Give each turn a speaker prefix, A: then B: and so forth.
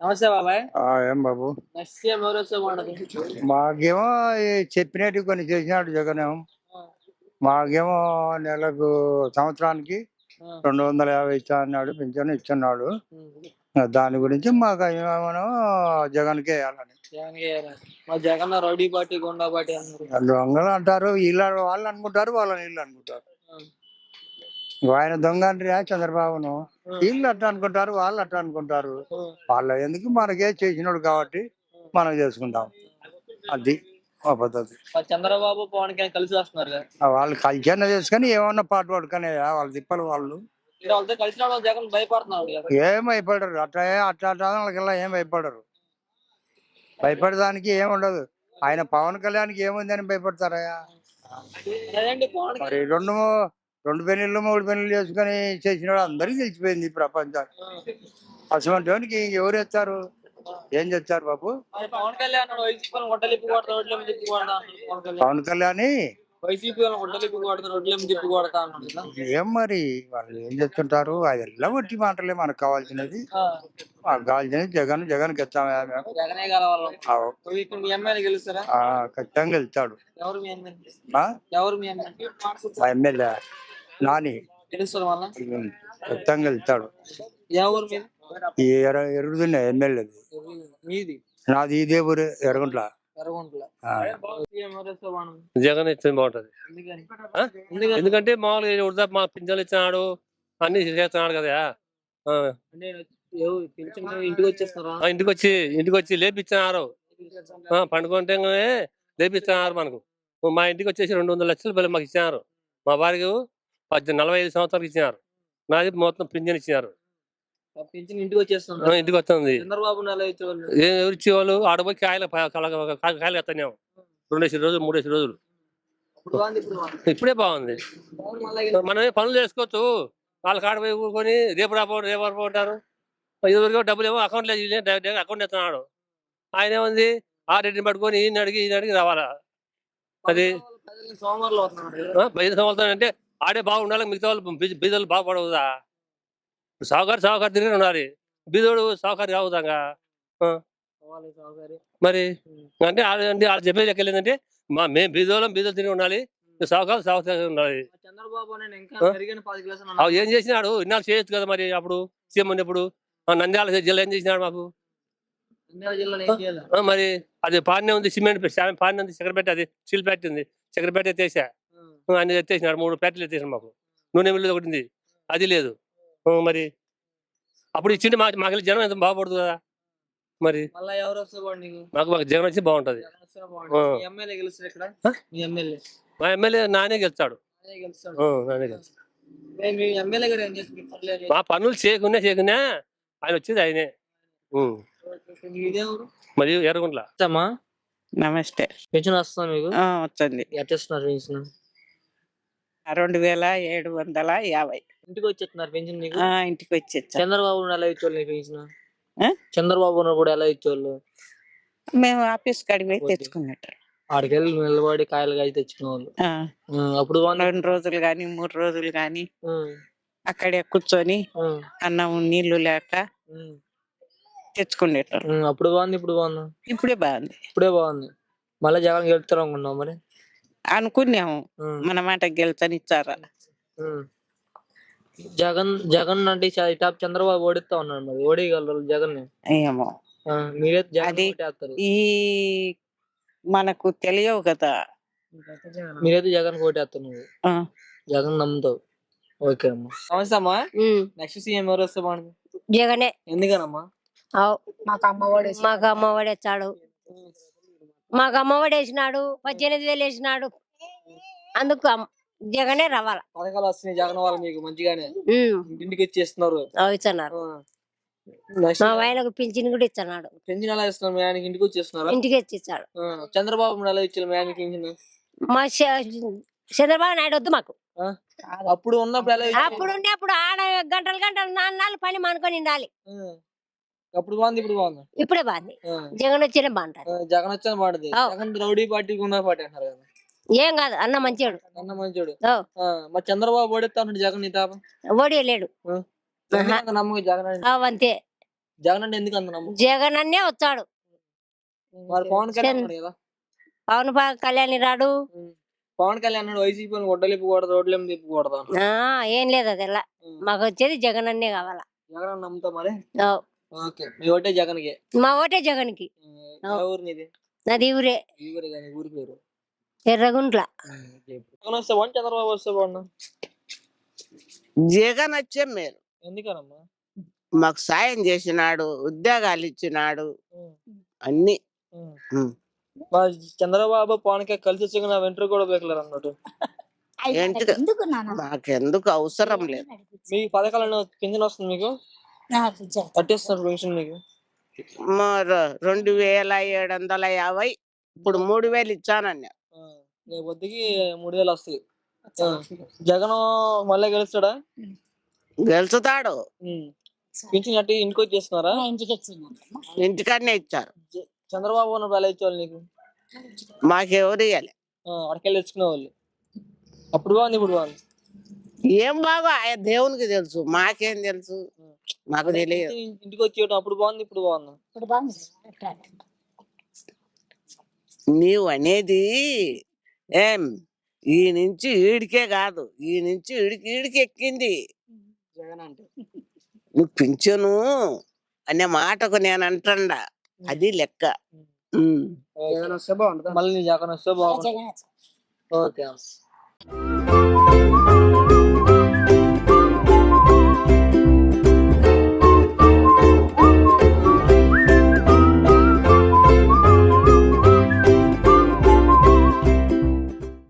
A: నమస్తే బాబాయ్.
B: ఏం బాబు? మాకేమో చెప్పినట్టు కొన్ని చేసినాడు జగనేమో మాకేమో నెలకు సంవత్సరానికి రెండు వందల యాభై ఇచ్చా అన్నాడు పింఛన్ ఇచ్చున్నాడు
A: ఉమ్.
B: దాని గురించి మాకు ఏమో జగన్కే వేయాలని.
A: Jagan Jagan rowdy party goonda party
B: దొంగలు అంటారు వీళ్ళ వాళ్ళు అనుకుంటారు వాళ్ళని వీళ్ళు అనుకుంటారు. ఆయన దొంగ అంటే చంద్రబాబును. వీళ్ళు అట్ట అనుకుంటారు వాళ్ళు అట్ట అనుకుంటారు. వాళ్ళ ఎందుకు మనకే చేసినాడు కాబట్టి మనం చేసుకుంటాం అది మా పద్ధతి
A: చంద్రబాబు పవన్ కళ్యాణ్ కలిసి వస్తున్నారు
B: వాళ్ళు కల్చర్ చేసుకొని ఏమన్నా పాటు పడుకొని వాళ్ళు తిప్పలు వాళ్ళు.
A: కలిసి
B: ఏం భయపడరు. అట్లా ఏ- అట్లా అట్లా ఏం భయపడరు. భయపడడానికి ఏం ఉండదు. ఆయన పవన్ కళ్యాణ్కి ఏముందని భయపడతారా
A: అదేంటి పవన్
B: మరి రెండు రెండు పెళ్ళిళ్ళు మూడు పెళ్ళిళ్ళు చేసుకొని చేసినాడు అందరికీ తెలిసిపోయింది ప్రపంచం. అటువంటి వానికి ఎవరు ఎత్తారు ఏం చేస్తారు బాబు?
A: పవన్ కళ్యాణ్.
B: ఏం మరి? వాళ్ళు ఏం చెప్తుంటారు? అది ఎలా వట్టి మాటలే మనకు కావాల్సినది మాకు కావాల్సినది జగన్ జగన్ ఖచ్చితంగా వెళ్తాడు
A: ఎమ్మెల్యే. ఎమ్మెల్యే
B: ఎమ్మెల్యే నాని ఖచ్చితంగా వెళ్తాడు ఈ ఎర ఎరుగుతున్న ఎమ్మెల్యేది
A: మీది?
B: నాది ఇదే ఊరు ఎరగుంట్ల?
C: జగన్ ఇస్తే బాగుంటది. ఎందుకంటే మామూలుగా వృధా మా పింఛన్లు ఇచ్చినాడు అన్ని చేస్తున్నాడు కదా.
A: ఇంటికి
C: వచ్చి ఇంటికి వచ్చి లేపిచ్చినారు. ఆ, పండుకుంటే లేపిస్తున్నారు మనకు. మా ఇంటికి వచ్చేసి రెండు వందల లక్షలు బిల్లు మాకు ఇచ్చినారు. మా వారికి పద్దెనిమిది నలభై ఐదు సంవత్సరాలకు ఇచ్చినారు. నాది మొత్తం పింఛన్ ఇచ్చినారు.
A: పింఛన్ ఇంటికి
C: ఇంటికి వస్తుంది.
A: చంద్రబాబు
C: ఎవరు ఇచ్చేవాళ్ళు? ఆడపోయి కాయలు కాయలు ఎత్తానేమో రెండేసి రోజులు మూడేసి రోజులు.
A: ఇప్పుడు బాగుంది ఇప్పుడు బాగుంది.
C: ఇప్పుడే బాగుంది.
A: పవన్ మళ్ళా గెలు-
C: మనం ఏ పనులు చేసుకోవచ్చు. వాళ్ళ కాడ పోయి ఊరుకొని రేపు రాబో రేపు రాబో అంటారు ఇదివరకు డబ్బులు ఏమో అకౌంట్లో అకౌంట్ ఎత్తున్నాడు ఆయన ఏముంది? ఆ రెడ్డిని పట్టుకొని ఈయన అడిగి ఈయన అడిగి రావాలా? అది బయట సంవత్సరం అంటే ఆడే బాగుండాలి మిగతా వాళ్ళు బీదలు బాగుపడవుదా? సావుకారు సావుకారు తిరిగి ఉండాలి బీదోడు సావుకారు కావుదాగా మరి అంటే వాళ్ళు అంటే వాళ్ళు చెప్పేది ఎక్కడ ఏంటంటే మా మేము బీదోళ్ళం బీదలు తిరిగి ఉండాలి. సావుకారు సావుకారు ఉండాలి. ఏం చేసినాడు? ఇన్నాళ్ళు చేయొచ్చు కదా మరి అప్పుడు? సీఎం ఉన్నప్పుడు? నంద్యాల జిల్లా ఏం చేసినాడు మాకు? మరి అది పాన్నే ఉంది సిమెంట్ పాన్నే ఉంది చక్కెర పెట్టి అది స్టీల్ ఫ్యాక్టరీ ఉంది. చక్కెర పెట్టి అన్ని ఎత్తేసినాడు మూడు ఫ్యాక్టరీలు ఎత్తేసాడు మాకు. నూనె మిల్లు ఒకటి ఉంది. అది లేదు. మరి అప్పుడు ఇచ్చింది మాకు మాకు జనం ఎంత బాగుపడుతుంది కదా. మరి మాకు మాకు జగన్ వచ్చి బాగుంటది.
A: మీ ఎమ్మెల్యే గెలుస్తాడు ఇక్కడ?
C: ఆ?
A: మీ ఎమ్మెల్యే.
C: మా ఎమ్మెల్యే నానే గెలుస్తాడు. నానే
A: మీ
C: పనులు చేయకున్నా చేయకున్నా ఆయన వచ్చేది ఆయనే. మరి ఎర్రగుంట్ల.
A: అమ్మా
D: నమస్తే.
A: పెన్షన్ వస్తుందా మీకు?
D: ఆ, వచ్చింది
A: ఎట్టేస్తున్నారు పెన్షన్?
D: రెండు వేల ఏడు వందల యాభై.
A: ఇంటికి వచ్చేస్తున్నారు పెన్షన్ నీకు?
D: ఆ, ఇంటికి వచ్చేచ్చా
A: చంద్రబాబు నాయుడు ఎలా ఇచ్చేవాళ్ళు నీకు పెన్షన్?
D: ఆ?
A: చంద్రబాబు నాయుడు కూడా ఎలా ఇచ్చేవాళ్ళు?
D: మేము ఆఫీస్ కాడికి పోయి తెచ్చుకున్నట్టు
A: ఆడికి వెళ్ళి నిలబడి కాయలు కాయ తెచ్చుకునే వాళ్ళు
D: ఆ,
A: అప్పుడు బాగుంది
D: రెండు రోజులు కానీ మూడు రోజులు కానీ
A: ఉం,
D: అక్కడే కూర్చొని
A: ఉం,
D: అన్నం నీళ్ళు లేక
A: ఉం.
D: తెచ్చుకునేటోళ్ళు.
A: ఉం, అప్పుడు బాగుంది ఇప్పుడు బాగుంది?
D: ఇప్పుడే బాగుంది.
A: ఇప్పుడే బాగుంది. మళ్ళీ జగన్ గెలుస్తారు అనుకున్నావు మరి?
D: అనుకున్నాము. మన మాట గెలుచనిచ్చారా.
A: జగన్ జగన్ అంటే టాప్ చంద్రబాబు ఓడిస్తా ఉన్నాడు మరి. ఓడిగలరు జగన్
D: ఏమో.
A: మీరే
D: అది- ఈ మనకు తెలియవు కదా.
A: మీరైతే జగన్
D: ఆ,
A: జగన్ నమ్ముతావు. ఓకే అమ్మా. నమస్తే అమ్మా నెక్స్ట్ సీఎం ఎవరు వస్తే బాగుంది
E: జగనే.
A: ఎందుకనమ్మా?
E: అవ్. మాకు అమ్మఒడి వచ్చాడు మాకు అమ్మఒడి వేసినాడు పద్దెనిమిది వేలు వేసినాడు. అందుకు జగనే రావాల.
A: పథకాలు వస్తున్నాయి జగన్ వాళ్ళు మీకు మంచిగానే.
E: ఉమ్,
A: ఇంటింటికి ఇచ్చేస్తున్నారు.
E: అవి ఇస్తున్నారు
A: నెక్స్ట్
E: మా ఆయనకు పింఛన్ కూడా ఇస్తున్నాడు.
A: పెన్షన్ ఎలా ఇస్తున్నారు? మీ ఆయనకి ఇంటికి వచ్చేస్తున్నారా?
E: ఇంటికి వచ్చి ఇచ్చాడు
A: చంద్రబాబు నాయుడు ఎలా ఇచ్చారు మీ ఆయనకి
E: చంద్రబాబు నాయుడు వద్దు మాకు.
A: అప్పుడు ఉన్నప్పుడు?
E: అప్పుడు ఆడ గంటలు గంటలు నాలుగు పని మానుకొని ఉండాలి.
A: అప్పుడు బాగుంది ఇప్పుడు బాగుంది.
E: ఇప్పుడే బాగుంది. జగన్ వచ్చినే బాగుంటది
A: ఆ, జగన్ వచ్చాను
E: అవ్.
A: Jagan rowdy party goonda party అంటారు కదా.
E: ఏం కాదు అన్న మంచివాడు
A: అన్న మంచోడు. మరి చంద్రబాబు ఓడిస్తా ఉన్నాడు జగన్ నీ తాప?
E: ఓడి లేడు
A: నమ్మకం జగన్
E: అంతే.
A: జగన్ అంటే ఎందుకు అంత నమ్మకం?
E: జగన్ అన్నే వచ్చాడు
A: మరి పవన్ కళ్యాణ్ కదా.
E: పవన్ కళ్యాణ్ రాడు.
A: పవన్ కళ్యాణ్ గొడ్డలు ఇప్పకూడదు రోడ్లు ఏమి తిప్పకూడదు
E: ఏం లేదు అది ఎలా మాకు వచ్చేది జగన్ అన్నే కావాలా.
A: జగన్ నమ్ముతా మరి. ఓకే. మీ కి
E: మా ఓటే జగన్కి
A: ఊరు నీది?
E: నాది ఊరే.
A: ఈ ఊరే కానీ ఊరి పేరు?
E: ఎర్రగుంట్ల.
A: జగన్ వస్తే బాగుంది చంద్రబాబు వస్తే బాగున్నా
D: జగన్ వచ్చే మేలు.
A: ఎందుకనమ్మా?
D: మాకు సాయం చేసినాడు ఉద్యోగాలు ఇచ్చినాడు
A: ఉం.
D: అన్ని.
A: ఉం.
D: ఉం.
A: మా చంద్రబాబు పవన్కి కలిసి వచ్చి నా వెంట్రుక కూడా బేకలేరు అన్నట్టు
D: ఏంటిది?
F: ఎందుకు? నాన్న?
D: మాకెందుకు అవసరం లేదు.
A: మీ పథకాలను పింఛన్ వస్తుంది మీకు?
D: మరి రెండు వేల ఏడు వందల యాభై ఇప్పుడు మూడు వేలు ఇచ్చానన్నా.
A: రేపు పొద్దుకి మూడు వేలు వస్తాయి. ఆ, జగన్ మళ్ళీ గెలుస్తాడా?
D: గెలుచుతాడు
A: ఉం. పింఛన్ కట్టి ఇంటికి వచ్చేస్తున్నారా
F: మా ఇంటికి వచ్చిందంట.
D: ఇంటికాడనే ఇచ్చారు.
A: జ- చంద్రబాబు ఉన్నప్పుడు ఎలా ఇచ్చేవాళ్ళు నీకు?
D: మాకెవరు ఇవ్వాలి
A: ఆ, అక్కడికెళ్ళి తెచ్చుకునే వాళ్ళు అప్పుడు బాగుంది ఇప్పుడు బాగుంది.
D: ఏం బాగా ఆ దేవునికి తెలుసు. మాకేం తెలుసు? మాకు తెలియదు.
A: ఇంటి- ఇంటికి వచ్చేయటం అప్పుడు బాగుంది ఇప్పుడు బాగుంది.
F: ఇప్పుడు బాగుంది. అట్లా.
D: నీవు అనేది ఏం ఈ నుంచి ఈడికే కాదు. ఈ నుంచి ఈడికి ఈడికి ఎక్కింది.
A: జగన్ అంటే.
D: నువ్వు పింఛను అనే మాటకు నేను అంటండా. అది లెక్క.
A: మళ్ళీ నీ జగన్ వస్తే బాగుంటుంది. ఓకే.